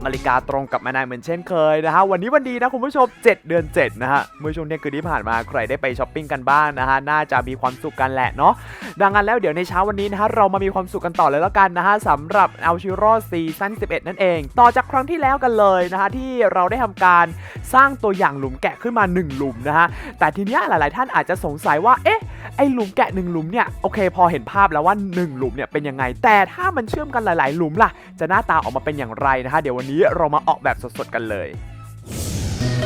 16นาฬิกาตรงกับแม่นายเหมือนเช่นเคยนะฮะวันนี้วันดีนะคุณผู้ชม 7 เดือน 7 นะฮะเมื่อช่วงเที่ยงคืนที่ผ่านมาใครได้ไปช้อปปิ้งกันบ้างนะฮะน่าจะมีความสุขกันแหละเนาะดังนั้นแล้วเดี๋ยวในเช้าวันนี้นะฮะเรามามีความสุขกันต่อเลยแล้วกันนะฮะสำหรับ a l c h i r o ซีซั่น11 นั่นเอง ต่อจากครั้งที่แล้วกันเลยนะฮะที่เราได้ทำการสร้างตัวอย่างหลุมแกะขึ้นมา 1 หลุมนะฮะแต่ทีเนี้ยหลาย ๆ ท่านอาจจะสงสัยว่าเอ๊ะไอหลุมแกะหนึ่งหลุมเนี่ยโอเค พอเห็นภาพแล้วว่า 1 หลุมเนี่ยเป็นยังไง แต่ถ้ามันเชื่อมกันหลาย ๆ หลุมล่ะจะหน้าตาออกมาเป็นอย่างไรนะฮะเดี๋ยววันนี้เรามาออกแบบสดๆกันเลย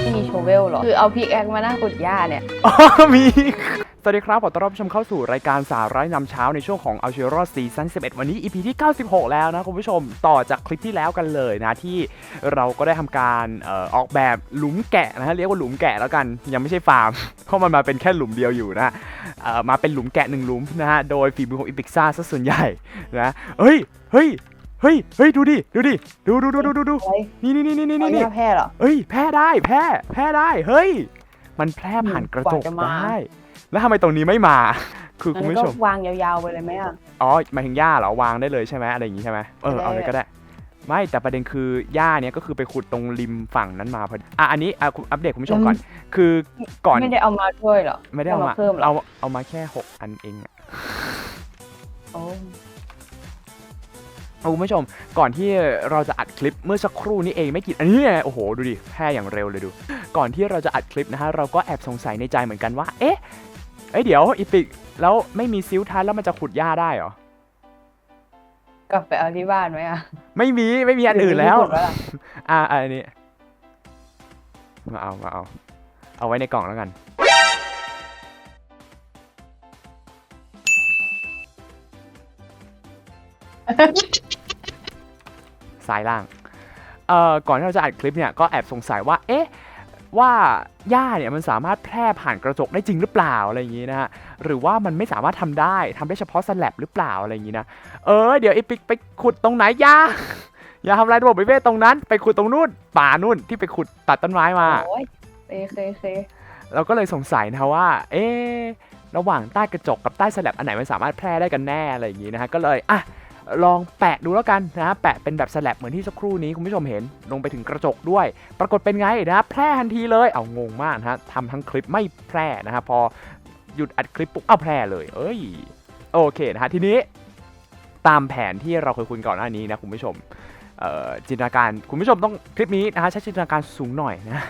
ไม่มีโชเวลเหรอ คือเอาพิกแอคมานั่งขุดหญ้าเนี่ย อ๋อมี สวัสดีครับ ขอต้อนรับชมเข้าสู่รายการสาระนำเช้าในช่วงของเอาเช r o ซีซั่น11 วันนี้ EP ที่ 96 แล้วนะคุณผู้ชมต่อจากคลิปที่แล้วกันเลยนะ ที่เราก็ได้ทำการเอ่อออกแบบหลุมแกะนะฮะเรียกว่าหลุมแกะแล้วกัน ยังไม่ใช่ฟาร์ม เพราะมันมาเป็นแค่หลุมเดียวอยู่นะเอ่อมาเป็นหลุมแกะหนึ่งหลุมนะฮะโดยฝีมือของอีพิกซ่าซะส่วนใหญ่นะเฮ้ยเฮ้ย เฮ้ยเฮ้ยดูดิดูดิดูดูดูดูดูดูอะไรนี่นี่นี่นี่เอานี่หญ้าแพร่เหรอ เอ้ยแพร่ได้แพร่แพร่ได้เฮ้ย มันแพร่ผ่านกระจกกว่าจะมา ได้ แล้วทำไมตรงนี้ไม่มา คือคุณงั้นผู้ก็ชมวางยาวๆไปเลยไหมอะ อ๋อหมายถึงหญ้าเหรอวางได้เลยใช่ไหมอะไรอย่างงี้ใช่ไหมเออได้เอาเลยก็ได้ ไม่แต่ประเด็นคือหญ้าเนี้ยก็คือไปขุดตรงริมฝั่งนั้นมาพอดีอะอันนี้อะคุณอัปเดตคุณผู้ชมก่อน คือก่อน ไม่ได้เอามาด้วยเหรอ ไม่ได้เอามาเพิ่มเหรอ เอาเอามาแค่หกอันเองอะโอ้เอา คุณผู้ชมก่อนที่เราจะอัดคลิปเมื่อสักครู่นี้เองไม่กี่อันนี้ไงโอ้โหดูดิแพร่อย่างเร็วเลยดู ก่อนที่เราจะอัดคลิปนะฮะเราก็แอบสงสัยในใจเหมือนกันว่า เอ๊ะเอ้ยเดี๋ยวอีปิกแล้วไม่มีซิลท้ายแล้วมันจะขุดหญ้าได้เหรอกลับไปเอาที่บ้านไหมอะไม่มีไม่มีอันอื่นแล้วหรืไม่ขุดวะะอ่าอันนี้มาเอามาเอา เอาไว้ในกล่องแล้วกัน ซ้ายล่างเอ่อก่อนที่เราจะอัดคลิปเนี่ยก็แอบสงสัยว่าเอ๊ะว่าหญ้าเนี่ยมันสามารถแพร่ผ่านกระจกได้จริงหรือเปล่าอะไรอย่างนี้นะฮะหรือว่ามันไม่สามารถทำได้ทำได้เฉพาะสแลบหรือเปล่าอะไรอย่างนี้นะเออเดี๋ยวไอปิกไปขุดตรงไหนหญ้าอย่าทำลายระบบนิเวศตรงนั้น ไปขุดตรงนู่นป่านู่นที่ไปขุดตัดต้นไม้มาโอ้ยเคเคเคเราก็เลยสงสัยนะว่า เอ๊ะระหว่างใต้กระจกกับใต้สแลบอันไหนมันสามารถแพร่ได้กันแน่อะไรอย่างนี้นะฮะก็เลยอะ ลองแปะดูแล้วกันนะแปะเป็นแบบสแลบเหมือนที่สักครู่นี้คุณผู้ชมเห็นลงไปถึงกระจกด้วย ปรากฏเป็นไงนะแพร่ทันทีเลยเอางงมากนะฮะทำทั้งคลิปไม่แพร่นะฮะพอหยุดอัดคลิปปุ๊บเอาแพร่เลย เอ้ยโอเคนะฮะทีนี้ตามแผนที่เราเคยคุยก่อนหน้านี้นะคุณผู้ชมจินตนาการคุณผู้ชมต้องคลิปนี้นะฮะใช้จินตนาการสูงหน่อยนะ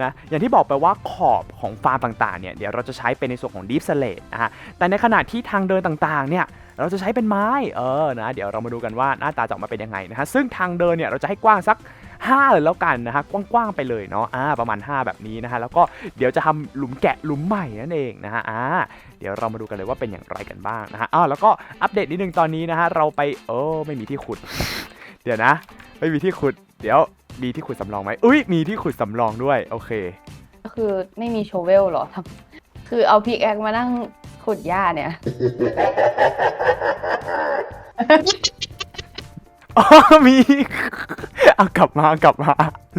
นะอย่างที่บอกไปว่าขอบของฟาร์มต่างๆเนี่ยเดี๋ยวเราจะใช้เป็นในส่วนของ Deep Slate นะฮะแต่ในขณะที่ทางเดินต่างๆเนี่ย เราจะใช้เป็นไม้เออนะเดี๋ยวเรามาดูกันว่าหน้าตาจะออกมาเป็นยังไงนะฮะซึ่งทางเดินเนี่ยเราจะให้กว้างสัก5เลยแล้วกันนะฮะกว้างๆไปเลยเนาะอ่าประมาณ 5 แบบนี้นะฮะแล้วก็เดี๋ยวจะทำหลุมแกะหลุมใหม่นั่นเองนะฮะอ่าเดี๋ยวเรามาดูกันเลยว่าเป็นอย่างไรกันบ้างนะฮะอ้าวแล้วก็อัปเดตนิดนึงตอนนี้นะฮะเราไปเออไม่มีที่ขุด เดี๋ยวนะ ไม่มีที่ขุด เดี๋ยวมีที่ขุดสำรองไหมอุ้ยมีที่ขุดสำรองด้วยโอเค ก็คือไม่มีโชเวลหรอทำคือเอาพิกแอคมานั่ง ขุดหญ้าเนี่ย อ๋อมี เอากลับมากลับมา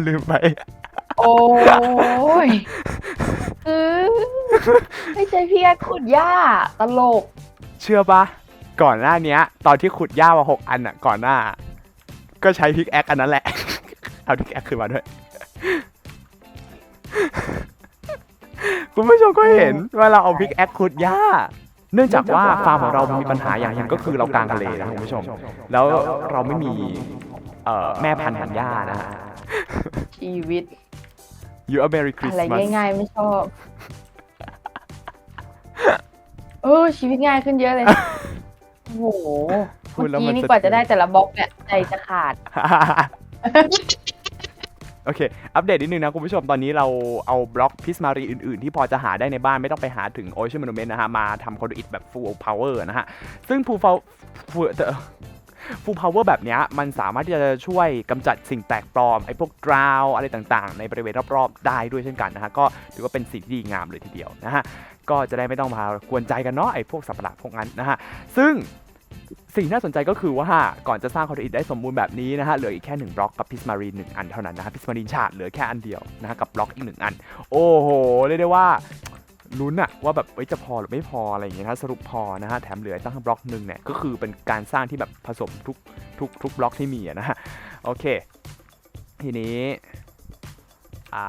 ลืมไป โอ้ยคือไม่ใช่พิกแอคขุดหญ้า ตลก เชื่อปะก่อนหน้าเนี้ย ตอนที่ขุดหญ้ามาหกอันอะ ก่อนหน้า ก็ใช้พิกแอคอันนั้นแหละ เอาพิกแอคขึ้นมาด้วย คุณผู้ชมก็เห็นว่าเราเอาพิกแอคขุดหญ้า เนื่องจากว่าฟาร์มของเรามีปัญหาอย่างหนึ่งก็คือเรากลางทะเลนะคุณผู้ชม แล้วเราไม่มีเอ่อแม่พันธุ์หันหญ้านะฮะ ชีวิต You are Merry อะไร Christmas ง่ายๆไม่ชอบ เออชีวิตง่ายขึ้นเยอะเลย โอ้โหพูเมื่ดแล้วอมันกี้นี่สะกว่าจะเทือน ได้แต่ละบล็อกเนี่ยใจจะขาดโอเค อัปเดตนิดนึงนะคุณผู้ชมตอนนี้เราเอาบล็อกพิสมารีอื่นๆ ที่พอจะหาได้ในบ้านไม่ต้องไปหาถึง Ocean Monument นะฮะ มาทำคอนดูอิตแบบ full power นะฮะ ซึ่ง full power full power แบบนี้มันสามารถที่จะช่วยกำจัดสิ่งแปลกปลอม ไอ้พวกดราวอะไรต่างๆ ในบริเวณรอบๆ ได้ด้วยเช่นกันนะฮะ ก็ถือว่าเป็นสิ่งที่ดีงามเลยทีเดียวนะฮะ ก็จะได้ไม่ต้องมากวนใจกันเนาะไอ้พวกสัตว์ประหลาดพวกนั้นนะฮะ ซึ่ง สิ่งน่าสนใจก็คือว่าก่อนจะสร้างคอนดูอิตได้สมบูรณ์แบบนี้นะฮะเหลืออีกแค่หนึ่งบล็อกกับพิสมารีนหนึ่งอันเท่านั้นนะฮะพิสมารีนชาดเหลือแค่อันเดียวนะฮะกับบล็อกอีกหนึ่งอัน โอ้โหเรียกได้ว่าลุ้นอะว่าแบบจะพอหรือไม่พออะไรอย่างเงี้ยนะสรุปพอนะฮะแถมเหลือตั้งบล็อกหนึ่งเนี่ยก็คือเป็นการสร้างที่แบบผสมทุกทุกทุกบล็อกที่มีอะนะฮะโอเค ทีนี้อ่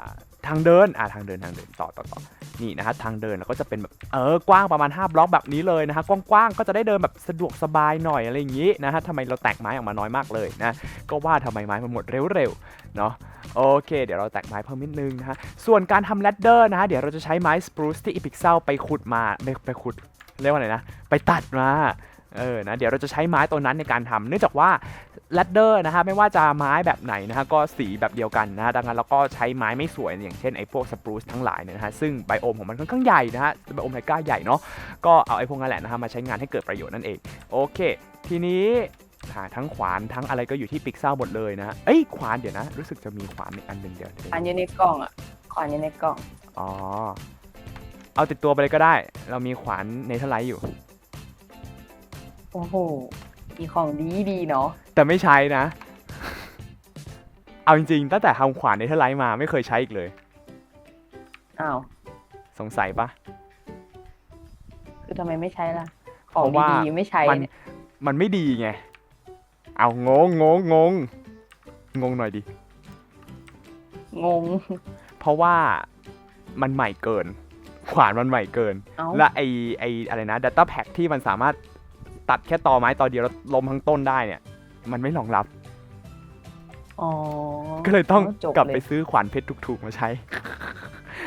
าทางเดินอ่าทางเดินทางเดินต่อต่อต่อ นี่นะฮะทางเดินเราก็จะเป็นแบบเออกว้างประมาณ 5 บล็อกแบบนี้เลยนะฮะกว้างๆก็จะได้เดินแบบสะดวกสบายหน่อยอะไรอย่างนี้นะฮะทำไมเราแตกไม้ออกมาน้อยมากเลยนะก็ว่าทำไมไม้มันหมดเร็วๆเนาะโอเค เดี๋ยวเราแตกไม้เพิ่มนิดนึงนะฮะส่วนการทำแรดเดอร์นะฮะเดี๋ยวเราจะใช้ไม้สปรูซที่อีพิกเซลไปขุดมาไปไปขุดเรียกว่าอะไรนะ ไปตัดมา เออนะเดี๋ยวเราจะใช้ไม้ตัวนั้นในการทำเนื่องจากว่าแรดเดอร์นะฮะไม่ว่าจะไม้แบบไหนนะฮะก็สีแบบเดียวกันนะฮะดังนั้นเราก็ใช้ไม้ไม่สวยอย่างเช่นไอ้พวกสปรูซทั้งหลายเนี่ยนะฮะซึ่งไบโอมของมันค่อนข้างใหญ่นะฮะไบโอมไทก้าใหญ่เนาะก็เอาไอ้พวกนั้นแหละนะฮะมาใช้งานให้เกิดประโยชน์นั่นเองโอเค ทีนี้หาทั้งขวานทั้งอะไรก็อยู่ที่ปิกเซลหมดเลยนะฮะเอ้ยขวานเดี๋ยวนะ รู้สึกจะมีขวานอีกอันหนึ่งเดี๋ยวเดี๋ยวอันอยู่ในกล่องอะขวานอยู่ในกล่องอ๋อเอาติดตัวไปเลยก็ได้ เรามีขวานเนเธอร์ไลท์อยู่ โอ้โห มีของดีดีเนาะ แต่ไม่ใช้นะ เอาจริงๆ ตั้งแต่ทำขวานเนเธอร์ไลท์มาไม่เคยใช้อีกเลย อ้าว สงสัยปะ คือทำไมไม่ใช้ล่ะ ของเพราะว่า ดีๆไม่ใช้มันเนี่ยมันไม่ดีไง เอางงงงงงงงหน่อยดิ งง เพราะว่ามันใหม่เกิน ขวานมันใหม่เกิน เอ้า และไอไออะไรนะ Data Pack ที่มันสามารถ ตัดแค่ตอไม้ตอเดียวแล้วล้มทั้งต้นได้เนี่ย มันไม่รองรับ อ๋อก็เลยต้องจบกลับไปเลยซื้อขวานเพชรถูกๆมาใช้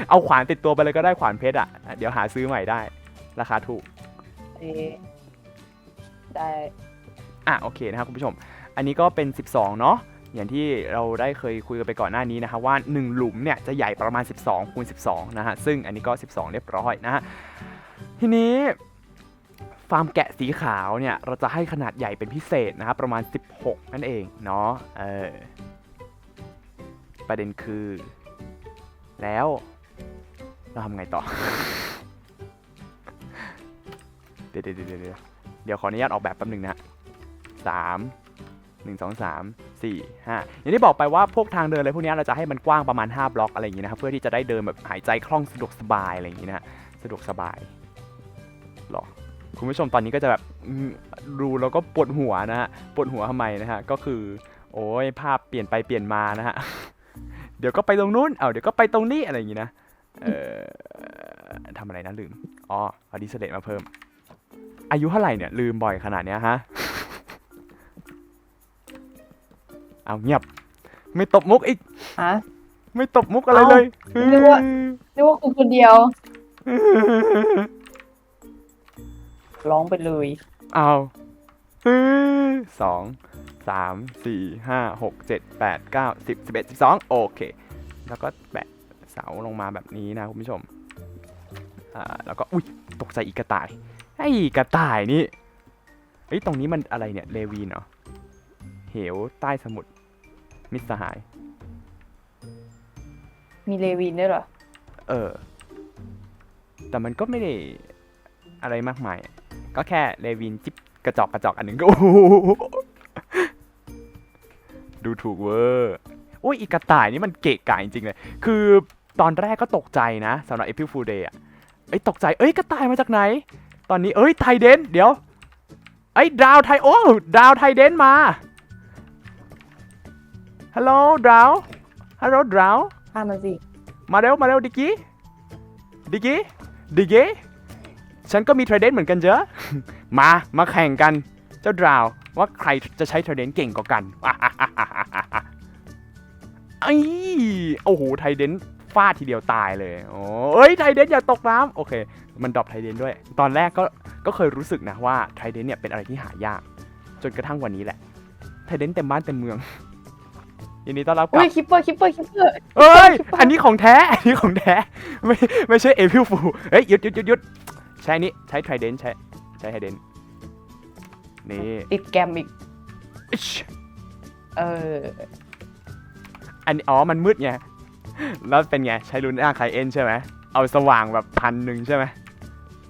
เอาขวานติดตัวไปเลยก็ได้ขวานเพชรอะ เดี๋ยวหาซื้อใหม่ได้ ราคาถูก เอ๊ะได้อะโอเคนะครับคุณผู้ชม อันนี้ก็เป็น 12 เนาะอย่างที่เราได้เคยคุยกันไปก่อนหน้านี้นะครับว่า 1 หลุมเนี่ยจะใหญ่ประมาณ 12คูณ12 นะฮะ ซึ่งอันนี้ก็ 12 เรียบร้อยนะฮะ ทีนี้ ฟาร์มแกะสีขาวเนี่ยเราจะให้ขนาดใหญ่เป็นพิเศษนะครับประมาณ 16 นั่นเองเนาะเออประเด็นคือ แล้วเราทำไงต่อ เดี๋ยวเดี๋ยวเดี๋ยวเดี๋ยวขออนุญาตออกแบบแป๊บหนึงนะสามหนึ่งสองสามสี่ห้าอย่างที่บอกไปว่าพวกทางเดินอะไรพวกนี้เราจะให้มันกว้างประมาณ 5 บล็อกอะไรอย่างงี้นะครับเพื่อที่จะได้เดินแบบหายใจคล่องสะดวกสบายอะไรอย่างงี้นะสะดวกสบายหรอ คุณผู้ชมตอนนี้ก็จะแบบอืมดูแล้วก็ปวดหัวนะฮะปวดหัวทำไมนะฮะก็คือ โอ้ยภาพเปลี่ยนไปเปลี่ยนมานะฮะเดี๋ยวก็ไปตรงนู้นเอาเดี๋ยวก็ไปตรงนี้อะไรอย่างงี้นะเอ่อทำอะไรนะลืมอ๋อเอาดิสเลตมาเพิ่ม อายุเท่าไหร่เนี่ย ลืมบ่อยขนาดเนี้ยฮะเอาเงียบ ไม่ตบมุกอีกฮะไม่ตบมุกอะไรเลยนึกว่านึกว่ากูคนเดียว ร้องไปเลยเอาสองสามสี่ห้าหกเจ็ดแปดเก้าสิบสิบเอ็ดสิบสองโอเค แล้วก็แปะเสาลงมาแบบนี้นะคุณผู้ชม อ่า แล้วก็ อุ้ยตกใจอีกกระต่าย ไอ้กระต่ายนี่เฮ้ยตรงนี้มันอะไรเนี่ย เลวีนเหรอเหวใต้สมุทรมิตรสหาย มีเลวินด้วยเหรอ เออ แต่มันก็ไม่ได้อะไรมากมาย ก็แค่เลวินจิ๊บกระจอกกระจอกอันหนึ่งก็โอ้โหดูถูกเวอร์อุ้ยอีกระต่ายนี่มันเกะกะจริงๆเลย คือตอนแรกก็ตกใจนะสำหรับ April Fool Day อะเอ้ยตกใจ เอ้ยกระต่ายมาจากไหน ตอนนี้เอ้ยไทเดน เดี๋ยวเอ้ยดาวไท โอ้ดาวไทเดนมา ฮัลโหลดาว ฮัลโหลดาวข้ามมาสิ มาเร็ว มาเร็วดิกกี้ดิกกี้ดิกกี้ ฉันก็มีเทรดเดนเหมือนกันเจ้ะมา มาแข่งกัน เจ้าดราวว่าใครจะใช้เทรดเดนเก่งกว่ากันไอ้ยโอ้โห ไทเดนฟาดทีเดียวตายเลยโอ้เอ้ย ไทเดนอย่าตกน้ำ โอเค มันดรอปไทเดนด้วย ตอนแรกก็ ก็เคยรู้สึกนะว่าไทเดนเนี่ยเป็นอะไรที่หายาก จนกระทั่งวันนี้แหละ ไทเดนเต็มบ้านเต็มเมืองยินดีต้อนรับกลัอุ้บยคิปเปอร์คิปเปอร์คิปเปอร์เอ้ย อันนี้ของแท้ อันนี้ของแท้ ไม่ ไม่ใช่เอพิลฟูเฮ้ยหยุดหยุดหยุดหยุด ใช้อันนี้ใช้ไทเดนใช้ใช้ไทเดนนี่ติดแกรมอีก อิ๊ชเออ อันนี้อ๋อมันมืดไงแล้วเป็นไงใช้รุ่นอาไคเอ็นใช่ไหมเอาสว่างแบบพันหนึ่งใช่ไหม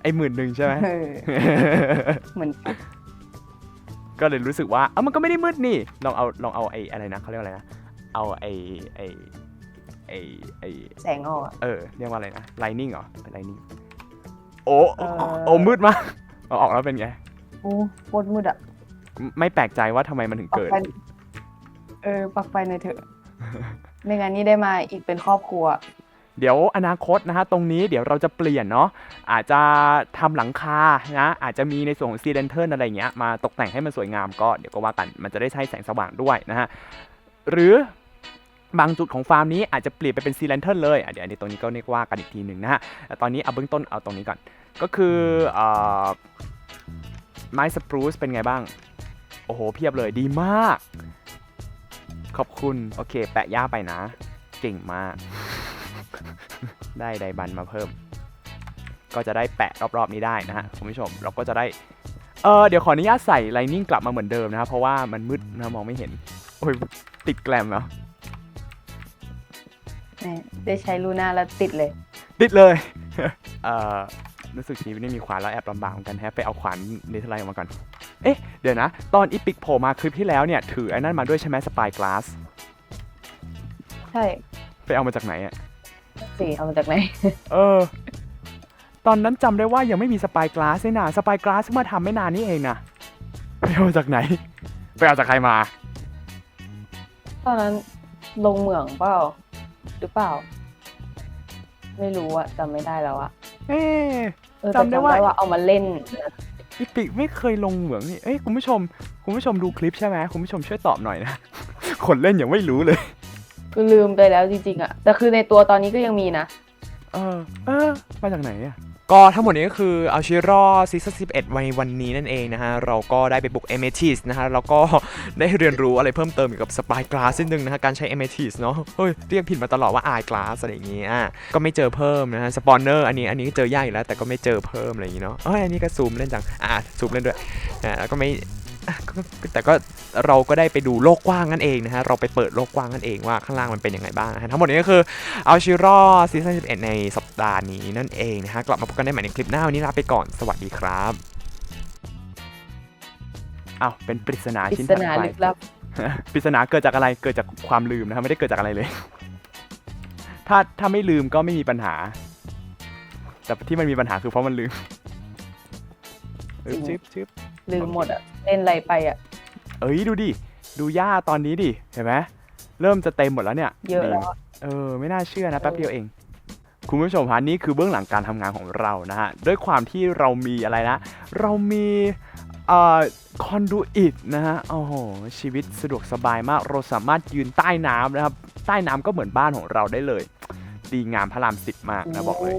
ไอ้หมื่นหนึ่งใช่ไหม เออ เหมือน ก็เลยรู้สึกว่าเอ้ามันก็ไม่ได้มืดนี่ ลองเอาลองเอาไอ้อะไรนะเขาเรียกว่าอะไรนะ เอาไอ้ไอ้ไอไอแสงออกอะเออเรียกว่าอะไรนะ lightning เหรอ lightning โอ้เออโอ้มืดมากเอาออกแล้วเป็นไง โอ้โคตรมืดอะไม่แปลกใจว่าทำไมมันถึงปลักเกิด ไฟเออปลักไฟหน่อยเถอะ ไม่งั้นนี่ได้มาอีกเป็นครอบครัว เดี๋ยวอนาคตนะฮะตรงนี้เดี๋ยวเราจะเปลี่ยนเนาะอาจจะทำหลังคานะอาจจะมีในส่วนของซีเ e นเทิลอะไรเงี้ยมาตกแต่งให้มันสวยงามก็เดี๋ยวก็ว่ากันมันจะได้ใช้แสงสว่างด้วยนะฮะหรือ บางจุดของฟาร์มนี้อาจจะเปลี่ยนไปเป็นซีเ e นเทิลเลยอะเดี๋ยวอันนี้ตรงนี้ก็เรียกว่ากันอีกทีหนึ่งนะฮะแต่ตอนนี้เอาเบื้องต้นเอาตรงนี้ก่อน ก็คือเอ่อไม้สปรูซเป็นไงบ้าง โอ้โห เพียบเลยดีมาก ขอบคุณ โอเค แปะย่าไปนะ เก่งมาก ได้ไดบันมาเพิ่ม ก็จะได้แปะรอบๆนี้ได้นะฮะคุณผู้ชม เราก็จะได้ เออเดี๋ยวขออนุญาตใส่ไลนิ่งกลับมาเหมือนเดิมนะครับเพราะว่ามันมืดนะมองไม่เห็น โอ้ยติดแกลมแล้วแหม ได้ใช้ลูน่าแล้วติดเลย ติดเลย เอ่อ รู้สึกชีวิตนี่มีขวานแล้วแอบลำบากเหมือนกันแฮะ ไปเอาขวานเนเธอร์ไลน์ออกมาก่อน เอ๊ะ เดี๋ยวนะ ตอนอีพิกโผล่มาคลิปที่แล้วเนี่ย ถือไอ้นั่นมาด้วยใช่ไหมสปายกลาส ใช่ไปเอามาจากไหนอะสิเอามาจากไหน เออ ตอนนั้นจำได้ว่ายังไม่มีสปายกลาสนี่นะสปายกลาสเพิ่งมาทำไม่นานนี่เองนะไปเอามาจากไหน ไปเอาจากใครมา ตอนนั้นลงเหมืองเปล่า หรือเปล่า ไม่รู้อะจำไม่ได้แล้วอะเอ๊ะ เออแต่จำได้ว่า ว่าเอามาเล่นนะอีพิกไม่เคยลงเหมืองนี่ เอ้ยคุณผู้ชม คุณผู้ชมดูคลิปใช่ไหมคุณผู้ชมช่วยตอบหน่อยนะ คนเล่นยังไม่รู้เลย คือลืมไปแล้วจริงๆอะแต่คือในตัวตอนนี้ก็ยังมีนะ เออ เออ มาจากไหนอะ ก็ทั้งหมดนี้ก็คือเอาชิรอซีซั่น11วันวันนี้นั่นเองนะฮะ เราก็ได้ไปบุก a m a t i s นะฮะ แล้วก็ได้เรียนรู้อะไรเพิ่มเติมเกี่ยวกับสปายกลาสนิดนึงนะฮะ การใช้ a m a t i s เนาะ เฮ้ย เรียกผิดมาตลอดว่า i glass อะไรอย่างเงี้ยก็ไม่เจอเพิ่มนะฮะ สปอนเนอร์อันนี้อันนี้เจอยากอยู่แล้วแต่ก็ไม่เจอเพิ่มอะไรอย่างงี้เนาะเอ้ยอันนี้ก็ซูมเล่นจัง อะซูมเล่นด้วยอะแล้วก็ไม่ แต่ก็เราก็ได้ไปดูโลกกว้างนั่นเองนะฮะ เราไปเปิดโลกกว้างนั่นเองว่าข้างล่างมันเป็นยังไงบ้างนะฮะทั้งหมดนี้ก็คือเอาชิรอซีซั่น11 ในสัปดาห์นี้นั่นเองนะฮะ กลับมาพบกันได้ใหม่ในคลิปหน้าวันนี้ลาไปก่อนสวัสดีครับอ้าวเป็นปริศนาปริชิ้นศถัดนาไปลึกลับ ปริศนาเกิดจากอะไรเกิดจากความลืมนะครับไม่ได้เกิดจากอะไรเลย ถ้าถ้าไม่ลืมก็ไม่มีปัญหา แต่ที่มันมีปัญหาคือเพราะมันลืมเออชึบชึบ ลืมหมดอะ เล่นอะไรไปอะเอ้ยดูดิ ดูหญ้าตอนนี้ดิ เห็นไหมเริ่มจะเต็มหมดแล้วเนี่ยเยอะแล้วอะเออ ไม่น่าเชื่อนะแป๊บเดียวเอง คุณผู้ชมฮะนี่คือเบื้องหลังการทำงานของเรานะฮะ ด้วยความที่เรามีอะไรนะ เรามีเอ่อคอนดูอิดนะฮะ โอ้โห ชีวิตสะดวกสบายมาก เราสามารถยืนใต้น้ำนะครับ ใต้น้ำก็เหมือนบ้านของเราได้เลย ดีงามพระรามสิบมากนะบอกเลย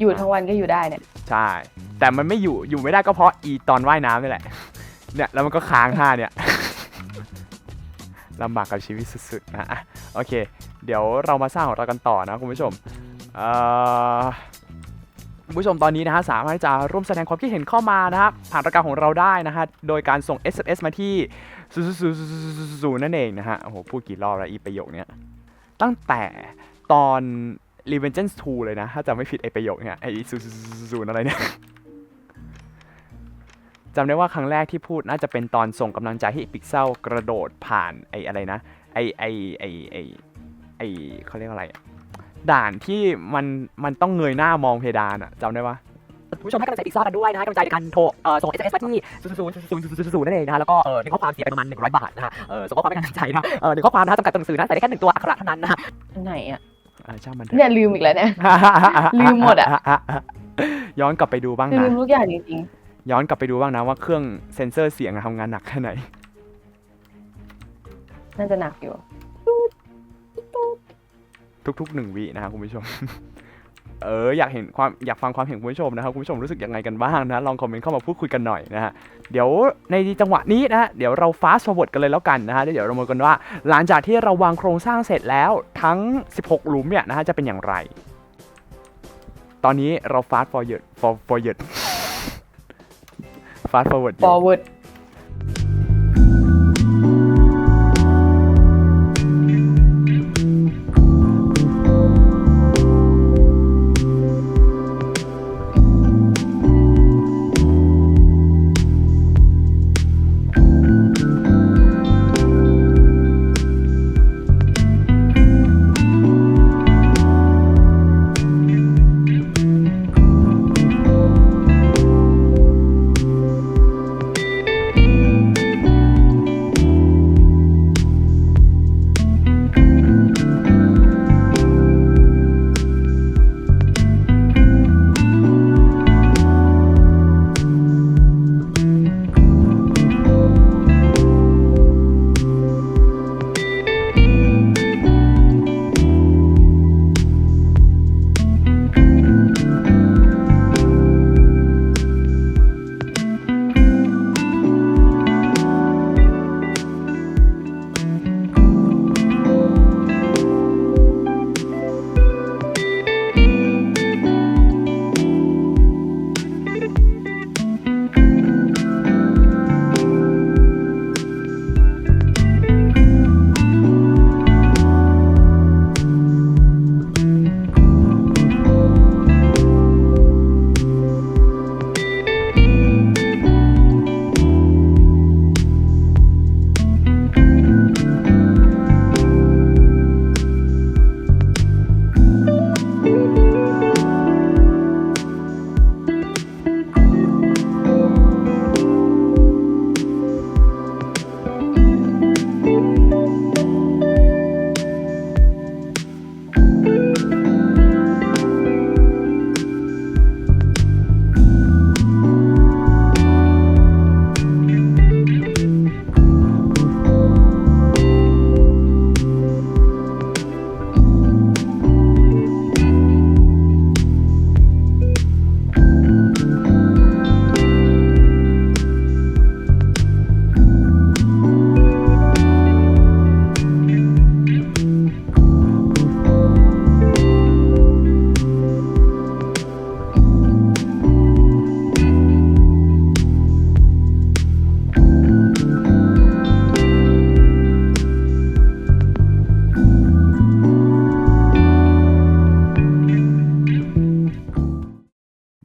อยู่ทั้งวันก็อยู่ได้เนี่ย ใช่ แต่มันไม่อยู่อยู่ไม่ได้ก็เพราะอีตอนว่ายน้ำนี่แหละ เนี่ยแล้วมันก็ค้างท่าเนี่ยลำบากกับชีวิตสุดๆนะอะโอเค เดี๋ยวเรามาสร้างของเรากันต่อนะคุณผู้ชมเอ่อคุณผู้ชมตอนนี้นะฮะสามารถจะร่วมแสดงความคิดเห็นเข้ามานะครับผ่านรายการของเราได้นะฮะโดยการส่ง SMS มาที่0นั่นเองนะฮะโอ้โหพูดกี่รอบแล้วอีประโยคเนี้ยตั้งแต่ตอน Revengeance 2 เลยนะ ถ้าจำไม่ผิดไอประโยคเนี้ยไอ0 0อะไรเนี่ยจำได้ว่าครั้งแรกที่พูดน่าจะเป็นตอนส่งกำลังใจให้พิกเซลกระโดดผ่านไอ้อะไรนะ ไอ้ไอ้ไอ้ไอ้ไอเขาเรียกว่าอะไรด่านที่มันมันต้องเงยหน้ามองเพดานอะจำได้ปะผู้ชมให้กำลังใจพิซซ่ากันด้วยนะให้กำลังใจในการโทรเอ่อส่ง SMS มาที่0 0 0 0 0 0นั่นเองนะฮะแล้วก็เออหนึ่งข้อความเสียไปประมาณ100 บาทนะฮะเออส่งข้อความให้กำลังใจนะเออหนึ่งข้อความนะฮะจำกัดตัวหนังสือนะใส่ได้แค่หนึ่งตัวอักขระเท่านั้นนะฮะไหนอะ อ่าช่างมันเถเนี่ยอะลืมอีกแล้วเนี่ย ลืมหมดอะ ย้อนกลับไปดูบ้างคือนะลืมทุกอย่างจริงย้อนกลับไปดูบ้างนะว่าเครื่องเซ็นเซอร์เสียงอะทำงานหนักแค่ไหน ๆน่าจะหนักอยู่ ทุกๆหนึ่งวินะครับคุณผู้ชม เอออยากเห็นความอยากฟังความเห็นคุณผู้ชมนะครับคุณผู้ชมรู้สึกยังไงกันบ้างนะลองคอมเมนต์เข้ามาพูดคุยกันหน่อยนะฮะเดี๋ยวในจังหวะนี้นะฮะเดี๋ยวเราฟาสต์ w ว r ร์ดกันเลยแล้วกันนะฮะเดี๋ยวเรามากันว่า หลังจากที่เราวางโครงสร้างเสร็จแล้วทั้ง 16 หลุมเนี่ยนะฮะจะเป็นอย่างไร ตอนนี้เราฟาสต์ forward for forward ฟาสต์ forward อยู่ forward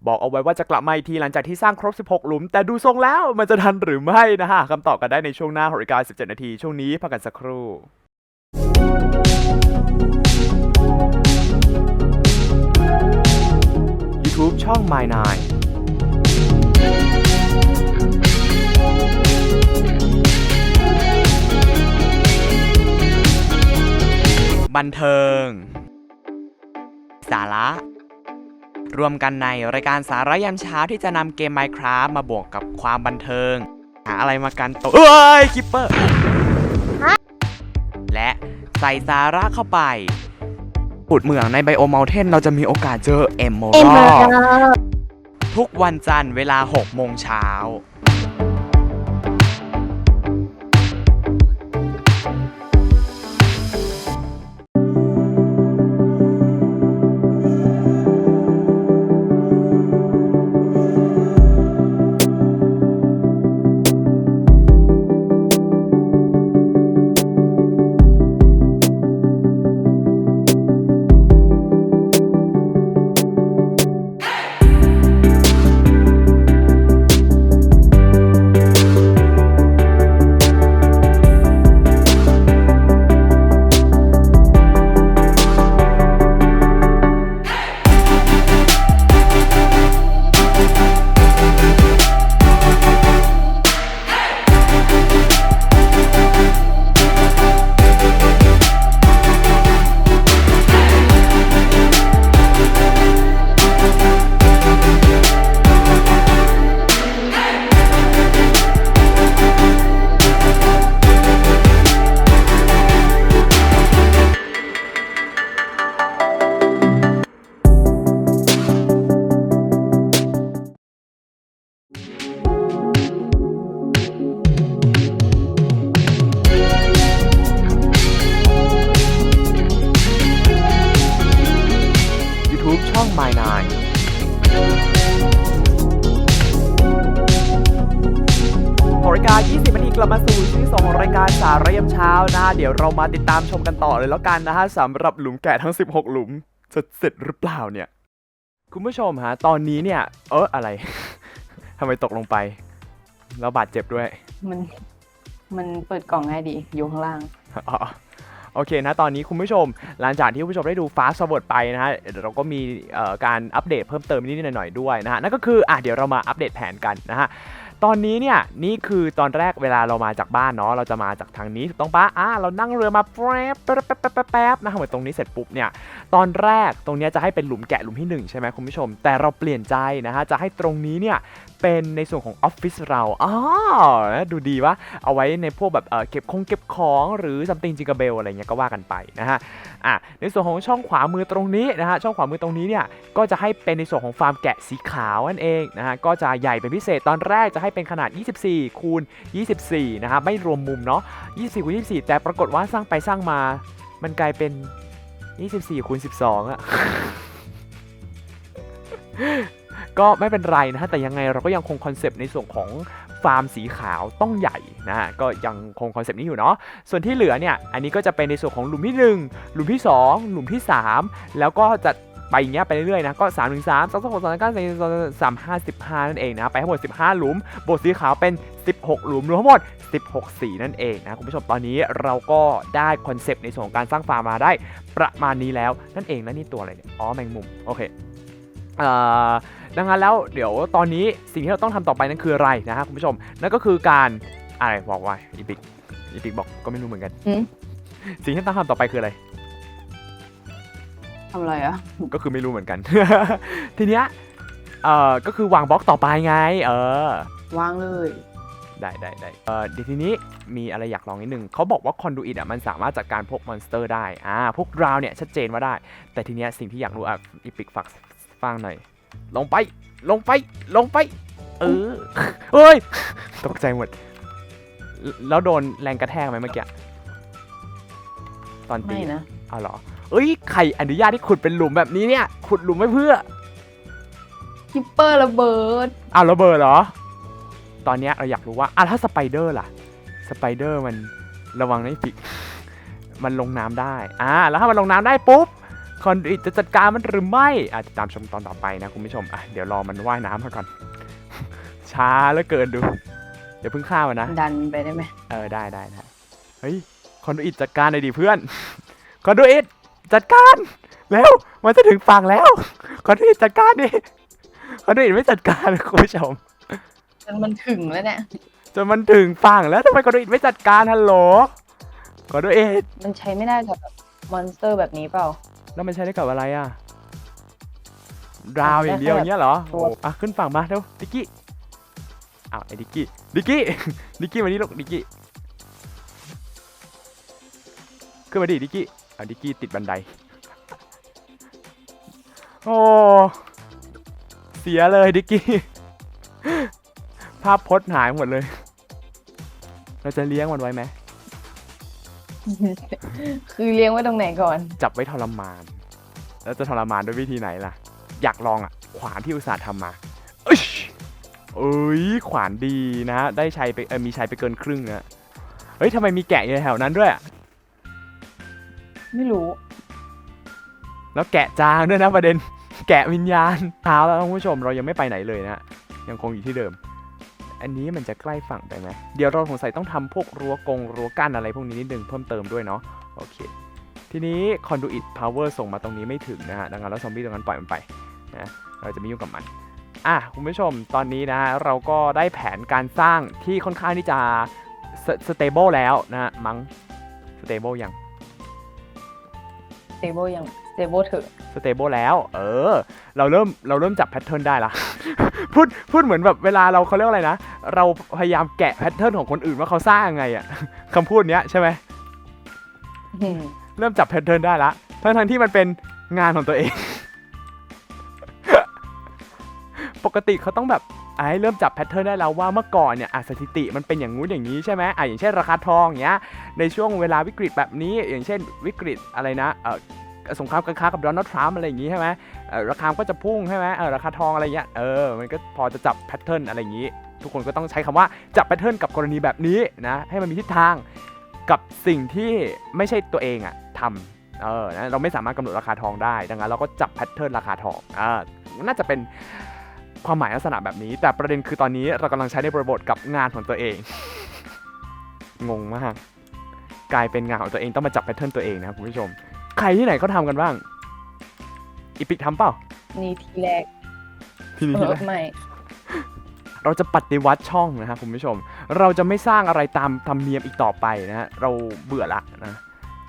บอกเอาไว้ว่าจะกลับมาอีกทีหลังจากที่สร้างครบ 16 หลุม แต่ดูทรงแล้วมันจะทันหรือไม่นะฮะคำตอบกันได้ในช่วงหน้าหริการ17 นาที ช่วงนี้พักกันสักครู่ YouTube ช่อง My Nine บันเทิง สาระ รวมกันในรายการสาระยามเช้าที่จะนำเกม Minecraft มาบวกกับความบันเทิง หาอะไรมากันโตะเอ้ยคิปเปอร์และใส่สาระเข้าไปขุดเหมืองในไบโอม u ลเทนเราจะมีโอกาสเจอเอมโมรอทุกวันจันทร์เวลา 6 โมงเช้า เลยแล้วกันนะฮะสำหรับหลุมแกะทั้ง 16 หลุมจะเสร็จหรือเปล่าเนี่ย คุณผู้ชมฮะ ตอนนี้เนี่ย เอออะไร ทำไมตกลงไป แล้วบาดเจ็บด้วย มันมันเปิดกล่องง่ายดี อยู่ข้างล่างอ๋อโอเคนะ ตอนนี้คุณผู้ชม หลังจากที่คุณผู้ชมได้ดู Fast Forward ไปนะฮะเดี๋ยวเราก็มีเอ่อการอัปเดตเพิ่มเติมนิดๆหน่อยๆด้วยนะฮะนั่นก็คืออะเดี๋ยวเรามาอัปเดตแผนกันนะฮะ ตอนนี้เนี่ยนี่คือตอนแรกเวลาเรามาจากบ้านเนาะเราจะมาจากทางนี้ถูกต้องปะอะเรานั่งเรือมาแป๊บแป๊บแป๊บแป๊บแป๊บนะเหมือนตรงนี้เสร็จปุ๊บเนี่ยตอนแรกตรงนี้จะให้เป็นหลุมแกะหลุมที่หนึ่งใช่ไหมคุณผู้ชม แต่เราเปลี่ยนใจนะฮะจะให้ตรงนี้เนี่ย เป็นในส่วนของออฟฟิศเราอ๋อดูดีวะเอาไว้ในพวกแบบเก็บคงเก็บของหรือ something จิงกเบลอะไรเงี้ยก็ว่ากันไปนะฮะอะในส่วนของช่องขวามือตรงนี้นะฮะช่องขวามือตรงนี้เนี่ยก็จะให้เป็นในส่วนของฟาร์มแกะสีขาวนั่นเองนะฮะก็จะใหญ่เป็นพิเศษตอนแรกจะให้เป็นขนาด 24 คูณ 24 นะฮะไม่รวมมุมเนาะ 24 คูณ 24 แต่ปรากฏว่าสร้างไปสร้างมา มันกลายเป็น 24 คูณ 12อะ ก็ไม่เป็นไรนะฮะแต่ยังไงเราก็ยังคงคอนเซปต์ในส่วนของฟาร์มสีขาวต้องใหญ่นะก็ยังคงคอนเซปต์นี้อยู่เนาะส่วนที่เหลือเนี่ยอันนี้ก็จะเป็นในส่วนของหลุมที่ 1 หลุมที่ 2 หลุมที่ 3 แล้วก็จะไปอย่างเงี้ยไปเรื่อยๆนะก็3 1 3 2 2 6 3 9 4 3 5 15นั่นเองนะไปทั้งหมด 15 หลุมบทสีขาวเป็น 16 หลุมรวมทั้งหมด 16 สีนั่นเองนะคุณผู้ชมตอนนี้เราก็ได้คอนเซปต์ในส่วนของการสร้างฟาร์มมาได้ประมาณนี้แล้วนั่นเองแล้วนี่ตัวอะไรเนี่ยอ๋อแมงมุมโอเคเอ่อ ดังนั้นแล้วเดี๋ยวตอนนี้สิ่งที่เราต้องทำต่อไปนั่นคืออะไรนะฮะคุณผู้ชม นั่นก็คือการอะไรบอกไว้อีพิกอีพิกบอกก็ไม่รู้เหมือนกันอืมสิ่งที่ต้องทำต่อไปคืออะไรทำอะไรอะก็คือไม่รู้เหมือนกัน ทีเนี้ยเอ่อก็คือวางบล็อกต่อไปไง เออ วางเลย ได้ได้ได้เออเดี๋ยวทีนี้มีอะไรอยากลองนิดนึงเขาบอกว่าคอนดูอิดอะมันสามารถจัดการพวกมอนสเตอร์ได้ อ่า พวกราวเนี่ยชัดเจนว่าได้ แต่ทีเนี้ยสิ่งที่อยากรู้อะอีพิกฝักฟังหน่อย ลงไป ลงไป ลงไป เออ เฮ้ย ตกใจหมด แล้วโดนแรงกระแทกไหมเมื่อกี้ ตอนตีไม่นะเอาเหรอ เอ้ย ใครอนุญาตให้ขุดเป็นหลุมแบบนี้เนี่ย ขุดหลุมไว้เพื่อ คิปเปอร์ระเบิด อ้าวระเบิดเหรอ ตอนเนี้ยเราอยากรู้ว่าอะถ้าสไปเดอร์ล่ะ สไปเดอร์มันระวังนะไอ้พิก มันลงน้ำได้ อ่า แล้วถ้ามันลงน้ำได้ปุ๊บ คอนดูอิตจะจัดการมันหรือไม่อาจจะติดตามชมตอนต่อไปนะคุณผู้ชมอะเดี๋ยวรอมันว่ายน้ำมาก่อน ช้าเหลือเกินดู เดี๋ยวเพิ่งฆ่ามันนะ ดันไปได้ไหมเออได้ได้ได้เฮ้ยคอนดูอิตจัดการหน่อยดิเพื่อน คอนดูอิตจัดการแล้วมันจะถึงฝั่งแล้ว คอนดูอิตจัดการดิคอนดูอิตไม่จัดการคุณผู้ชมจนมันถึงแล้วเนี่ยจนมันถึงฝั่งแล้วทำไมคอนดูอิตไม่จัดการฮัลโหลคอนดูอิตมันใช้ไม่ได้กับมอนสเตอร์แบบนี้เปล่า แล้วมันใช้ได้กับอะไรอะดาวอย่างเดียวอย่างเงี้ยเหรอตัวโอ้อะขึ้นฝั่งมาเร็วดิกกี้อ้าวไอ้ดิกกี้ดิกกี้ดิกกี้มานี่ลูกดิกกี้ขึ้นมาดิดิกกี้เอาดิกกี้ติดบันไดโอ้เสียเลยดิกกี้ภาพพจน์หายหมดเลย เราจะเลี้ยงมันไว้ไหม คือเลี้ยงไว้ตรงไหนก่อน จับไว้ทรมาน แล้วจะทรมานด้วยวิธีไหนล่ะ อยากลองอะ ขวานที่อุตส่าห์ทำมาเอ้ยเอ้ยขวานดีนะ ได้ใช้ไปเออมีใช้ไปเกินครึ่งนะเฮ้ยทำไมมีแกะอยู่แถวนั้นด้วยอะไม่รู้ แล้วแกะจางด้วยนะประเด็น แกะวิญญาณเท้าแล้วคุณผู้ชมเรายังไม่ไปไหนเลยนะ ยังคงอยู่ที่เดิม อันนี้มันจะใกล้ฝั่งไปไหมเดี๋ยวเราสงสัยต้องทำพวกรั้วกงรั้วกั้นอะไรพวกนี้นิดนึงเพิ่มเติมด้วยเนาะโอเค ทีนี้ conduit power ส่งมาตรงนี้ไม่ถึงนะฮะดังนั้นแล้วซอมบี้ตรงนั้นปล่อยมันไปนะเราจะไม่ยุ่งกับมันอะคุณผู้ชมตอนนี้นะเราก็ได้แผนการสร้างที่ค่อนข้างที่จะ stable แล้วนะมั้ง stable ยัง stable ยัง stable เถอะ stable แล้ว เออ เราเริ่มเราเริ่มจับแพทเทิร์นได้ละ พูดพูดเหมือนแบบเวลาเราเขาเรียกว่าอะไรนะ เราพยายามแกะแพทเทิร์นของคนอื่นว่าเขาสร้างยังไงอะคำพูดเนี้ยใช่ไหมอืมเริ่มจับแพทเทิร์นได้ละทั้งทั้งๆที่มันเป็นงานของตัวเอง ปกติเขาต้องแบบไอ้เริ่มจับแพทเทิร์นได้แล้วว่าเมื่อก่อนเนี่ยอะสถิติมันเป็นอย่างงู้นอย่างนี้ใช่ไหมอะอย่างเช่นราคาทองอย่างเงี้ยในช่วงเวลาวิกฤตแบบนี้ อย่างเช่นวิกฤตอะไรนะเออ สงครามการค้ากับโดนัลด์ทรัมป์อะไรอย่างงี้ใช่ไหมราคาก็จะพุ่งใช่ไหมเออราคาทองอะไรเงี้ยเออมันก็พอจะจับแพทเทิร์นอะไรอย่างงี้ ทุกคนก็ต้องใช้คำว่าจับแพทเทิร์นกับกรณีแบบนี้นะให้มันมีทิศทางกับสิ่งที่ไม่ใช่ตัวเองอะทำเออนะเราไม่สามารถกำหนดราคาทองได้ ดังนั้นเราก็จับแพทเทิร์นราคาทองอ่าน่าจะเป็นความหมายลักษณะแบบนี้ แต่ประเด็นคือตอนนี้เรากำลังใช้ในบริบทกับงานของตัวเอง งงมาก กลายเป็นงานของตัวเองต้องมาจับแพทเทิร์นตัวเองนะครับคุณผู้ชม ใครที่ไหนเขาทำกันบ้าง อีพิกทำเปล่า นี่ทีแรกทีนี้เอทีอแรกไม่ เราจะปฏิวัติช่องนะครับคุณผู้ชม เราจะไม่สร้างอะไรตามธรรมเนียมอีกต่อไปนะฮะ เราเบื่อละนะ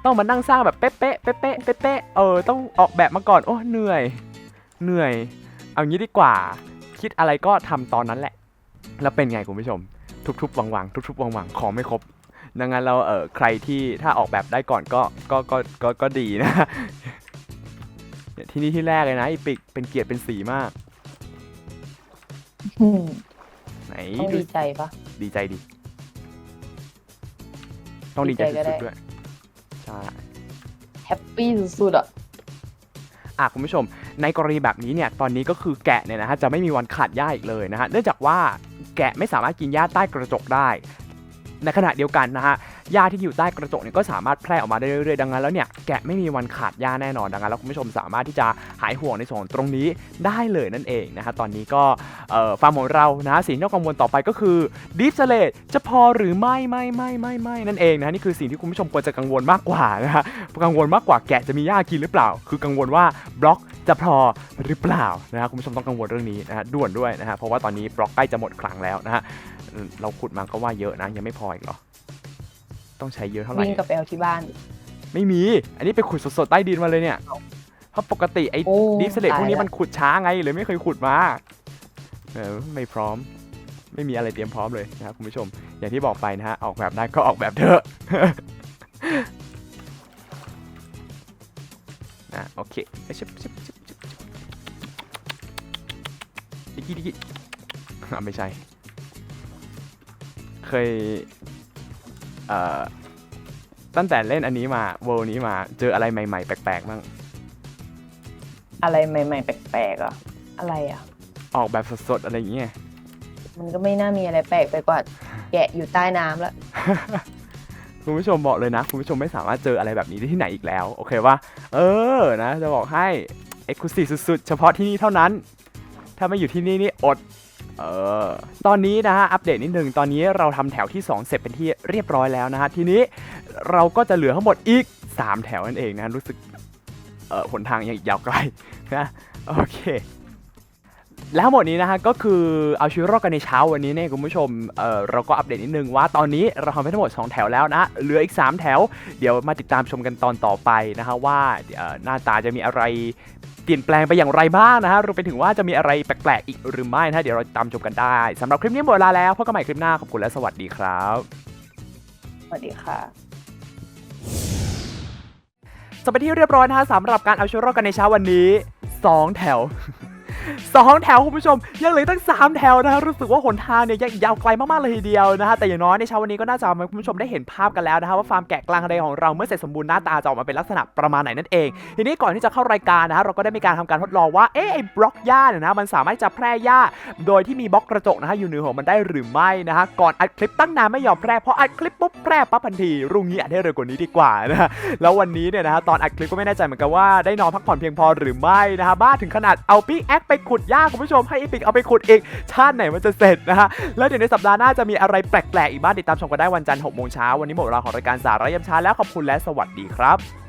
ต้องมานั่งสร้างแบบเป๊ะเป๊ะเป๊ะเป๊ะเป๊ะเป๊ะเออ ต้องออกแบบมาก่อน โอ้ เหนื่อย เหนื่อย เอางี้ดีกว่า คิดอะไรก็ทำตอนนั้นแหละ แล้วเป็นไงคุณผู้ชม ทุบๆวังๆทุบๆวังๆของไม่ครบ ดังนั้นเราเออใครที่ถ้าออกแบบได้ก่อนก็ก็ก็ก็ก็ดีนะเนี่ยที่นี่ที่แรกเลยนะอีปิกเป็นเกียรติเป็นสีมากอืมไหนต้องดูดีใจปะ ดีใจดีต้องดีใจดีใจก็ได้ สุดๆด้วยใช่ แฮปปี้สุดๆอะ อะคุณผู้ชมในกรณีแบบนี้เนี่ยตอนนี้ก็คือแกะเนี่ยนะฮะจะไม่มีวันขาดหญ้าอีกเลยนะฮะเนื่องจากว่าแกะไม่สามารถกินหญ้าใต้กระจกได้ ในขณะเดียวกันนะฮะ หญ้าที่อยู่ใต้กระจกเนี่ยก็สามารถแพร่ออกมาได้เรื่อยๆดังนั้นแล้วเนี่ยแกะไม่มีวันขาดหญ้าแน่นอนดังนั้นแล้วคุณผู้ชมสามารถที่จะหายห่วงในส่วนตรงนี้ได้เลยนั่นเองนะฮะตอนนี้ก็ฟาร์มของเรานะสิ่งที่ต้องกังวลต่อไปก็คือดิฟสเลตจะพอหรือไม่ไม่ไม่ไม่ไม่นั่นเองนะฮะนี่คือสิ่งที่คุณผู้ชมควรจะกังวลมากกว่านะฮะกังวลมากกว่าแกะจะมีหญ้ากินหรือเปล่า คือกังวลว่าบล็อกจะพอหรือเปล่านะฮะคุณผู้ชมต้องกังวลเรื่องนี้นะฮะด่วนด้วยนะฮะเพราะว่าตอนนี้บล็อกใกล้จะหมดครั้งแล้วนะฮะเราขุดมาก็ว่าเยอะนะยังไม่พออีกเหรอ ต้องใช้เยอะเท่าไหร่วิ่งกลับไปเอาที่บ้าน ไม่มี อันนี้ไปขุดสดๆใต้ดินมาเลยเนี่ยเพราะปกติไอ้โอ้ดิฟสเลตพวกนี้ตายละ มันขุดช้าไงเลยไม่เคยขุดมาเออไม่พร้อม ไม่มีอะไรเตรียมพร้อมเลยนะครับคุณผู้ชม อย่างที่บอกไปนะฮะออกแบบได้ก็ออกแบบเถอะ นะโอเคเอ้ยชิบชิบชิบชิบดิกกี้ดิกกี้อะไม่ใช่ เคยเอ่อ ตั้งแต่เล่นอันนี้มาเวลนี้มาเจออะไรใหม่ ๆ แปลกๆบ้างอะไรใหม่ ๆ แปลกๆอะ อะไรอะ ออกแบบสดๆอะไรอย่างเงี้ยมันก็ไม่น่ามีอะไรแปลกไปกว่าแกะอยู่ใต้น้ำแล้วเคุณผู้ชมบอกเลยนะ คุณผู้ชมไม่สามารถเจออะไรแบบนี้ได้ที่ไหนอีกแล้ว โอเคปะเออนะ จะบอกให้ e x c l u s i v e สุดๆ เฉพาะที่นี่เท่านั้น ถ้าไม่อยู่ที่นี่นี่อด เออ ตอนนี้นะฮะอัปเดตนิดนึงตอนนี้เราทำแถวที่ 2 เสร็จเป็นที่เรียบร้อยแล้วนะฮะทีนี้เราก็จะเหลือทั้งหมดอีก 3 แถวนั่นเองนะรู้สึกเออหนทางยังอีกยาวไกลนะโอเค แล้วทั้งหมดนี้นะฮะก็คือเอาชีวิตรอดกันในเช้าวันนี้เนี่ยคุณผู้ชมเออเราก็อัปเดตนิดนึงว่าตอนนี้เราทำไปทั้งหมด 2 แถวแล้วนะเหลืออีก 3 แถว เดี๋ยวมาติดตามชมกันตอนต่อไปนะฮะว่าเอ่อหน้าตาจะมีอะไรเปลี่ยนแปลงไปอย่างไรบ้างนะฮะรวมไปถึงว่าจะมีอะไรแปลกๆอีกหรือไม่นะฮะเดี๋ยวเราติดตามชมกันได้สำหรับคลิปนี้หมดเวลาแล้วพบกันใหม่คลิปหน้าขอบคุณและสวัสดีครับสวัสดีค่ะจบไปนที่เรียบร้อยนะฮะสำหรับการเอาชีวิตรอดกันในเช้าวันนี้ 2 แถว สองแถวคุณผู้ชม ยังเหลือตั้ง 3 แถวนะฮะรู้สึกว่าหนทางเนี่ยยังยาวไกลมากๆเลยทีเดียวนะฮะแต่อย่างน้อยในเช้าวันนี้ก็น่าจะทำให้คุณผู้ชมได้เห็นภาพกันแล้วนะฮะว่าฟาร์มแกะกลางทะเลของเราเมื่อเสร็จสมบูรณ์หน้าตาจะออกมาเป็นลักษณะประมาณไหนนั่นเอง ทีนี้ก่อนที่จะเข้ารายการนะฮะเราก็ได้มีการทำการทดลองว่าเอ๊ะไอ้บล็อกหญ้าเนี่ยนะมันสามารถจะแพร่หญ้า โดยที่มีบล็อกกระจกนะฮะอยู่เหนือของมันได้หรือไม่นะฮะก่อนอัดคลิปตั้งนานไม่ยอมแพร่พออัดคลิปปุ๊บแพร่ปั๊บทันทีรุ่งนี้อัดให้เร็วกว่านี้ดีกว่านะฮะแล้ววันนี้เนี่ยนะฮะตอนอัดคลิปก็ไม่แน่ใจเหมือนกันว่าได้นอนพักผ่อนเพียงพอหรือไม่นะฮะบ้าถึงขนาดเอาปิกแอคไปขุดยากคุณผู้ชมให้อีปิกเอาไปขุดอีกชาติไหนมันจะเสร็จนะฮะแล้วเดี๋ยวในสัปดาห์หน้าจะมีอะไรแปลกๆอีกบ้างติดตามชมกันได้วันจันทร์หกโมงเช้าวันนี้หมดเวลาของรายการสาระยามเช้าแล้วขอบคุณและสวัสดีครับ